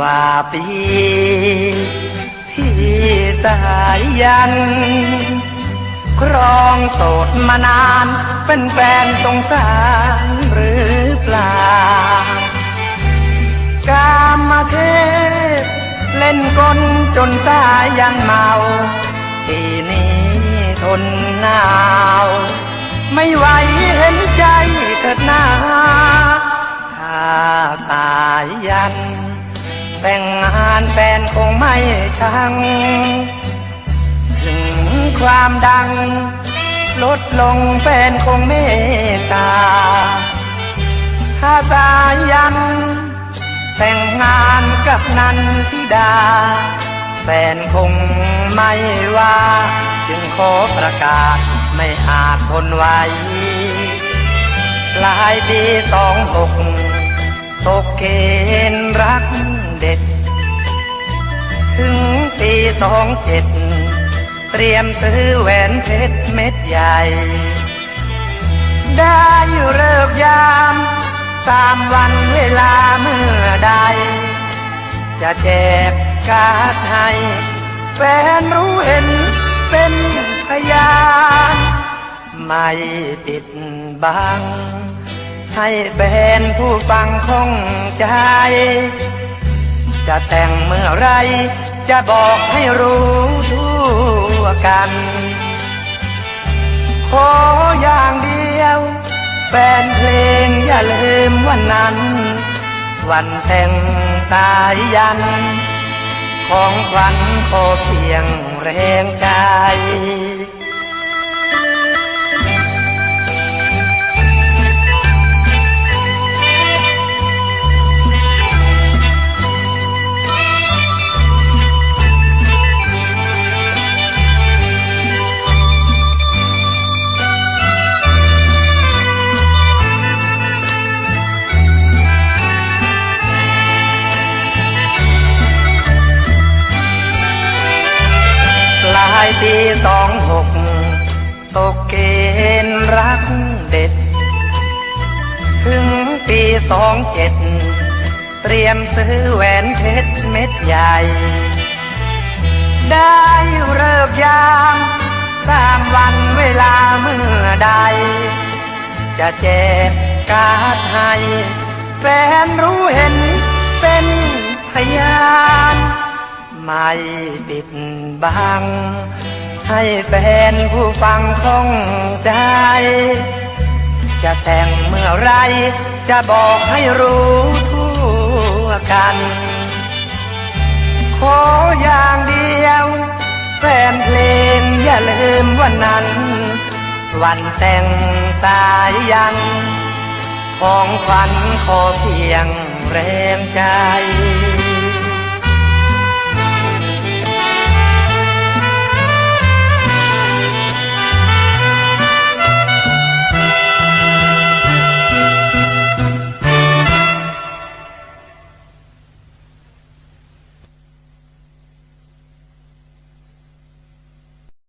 ว่าปี ที่สายยัน ครองโสดมานาน เป็นแฟนสงสารหรือเปล่ากามมาเทศ เล่นกลจนตายยันเมาทีนี้ทนหนาว ไม่ไหวเห็นใจ ชัง ถึงความดัง ลดลงแฟนคงเมตตาถ้าสายัน แต่งงานกับนันทิดา แฟนคงไม่ว่า จึงขอประกาศไม่อาจทนไหวปลายปีสองหกตกเกณฑ์รักเด็ด ถึงปีสองเจ็ดเตรียมซื้อแหวนเพชรเม็ดใหญ่ ได้เลิกยามสามวันเวลาเมื่อใด จะแจกการ์ดให้ แฟนรู้เห็นเป็นพยานไม่ปิดบัง ให้แฟนผู้ฟังคงใจ จะแต่งเมื่อไร จะบอกให้รู้ทั่วกัน ขออย่างเดียว แฟนเพลงอย่าลืมวันนั้น วันแต่งสายยัน ของขวัญขอเพียงแรง ปีสองหกตกเกณฑ์รักเด็ด ถึงปีสองเจ็ดเตรียมซื้อแหวนเพชรเม็ดใหญ่ ได้เลิกยามสามวันเวลาเมื่อใด จะแจกการ์ดให้แฟนรู้ ไม่ปิดบัง ให้แฟนผู้ฟังคงใจ จะแต่งเมื่อไร จะบอกให้รู้ทั่วกัน ขออย่างเดียว แฟนเพลงอย่าลืมวันนั้น วันแต่งสายยัน ของขวัญขอเพียงแรงใจ